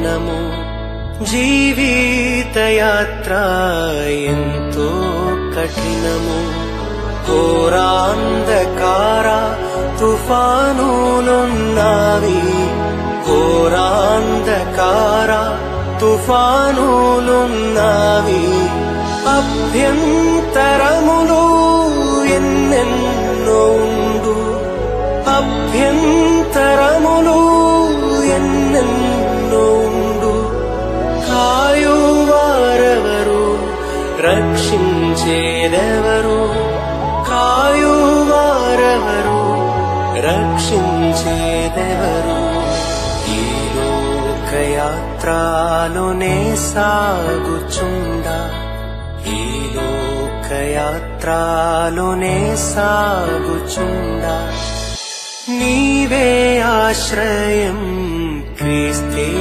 కఠినము జీవితయాత్ర ఎంతో కఠినము. ఘోరాంధకార తుఫానులున్నావి. ఘోరాంధకార తుఫానులున్నావి. అభ్యంతరములు ఎన్నెన్నో ఉండు. అభ్యంత రక్షించేదెవరు? కాయువారెవరు రక్షించేదెవరు? ఈ లోకయాత్రలోనే సాగుచుండా. ఈ లోకయాత్రలోనే సాగుచుండా. నీవే ఆశ్రయం క్రీస్తే